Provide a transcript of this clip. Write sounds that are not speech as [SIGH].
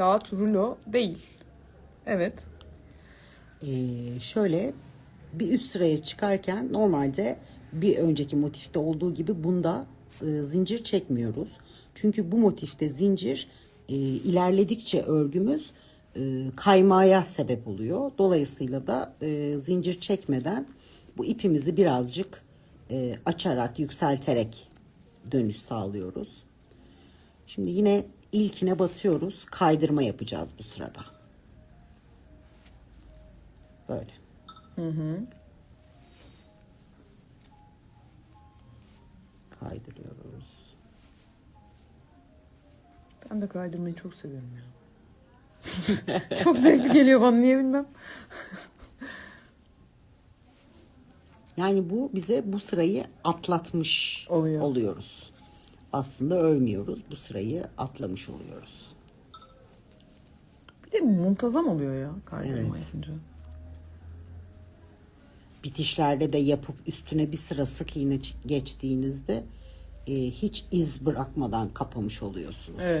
Kağıt rulo değil. Evet. Ee, şöyle bir üst sıraya çıkarken normalde bir önceki motifte olduğu gibi bunda e, zincir çekmiyoruz. Çünkü bu motifte zincir e, ilerledikçe örgümüz e, kaymaya sebep oluyor. Dolayısıyla da e, zincir çekmeden bu ipimizi birazcık e, açarak, yükselterek dönüş sağlıyoruz. Şimdi yine ilkine batıyoruz. Kaydırma yapacağız bu sırada. Böyle. Kaydırıyoruz. Ben de kaydırmayı çok seviyorum ya. [LAUGHS] çok zevkli geliyor bana niye bilmem. Yani bu bize bu sırayı atlatmış Oluyor. oluyoruz. Aslında örmüyoruz. Bu sırayı atlamış oluyoruz. Bir de muntazam oluyor ya kaydırma Evet. yapınca. Bitişlerde de yapıp üstüne bir sıra sık iğne geçtiğinizde e, hiç iz bırakmadan kapamış oluyorsunuz. Evet.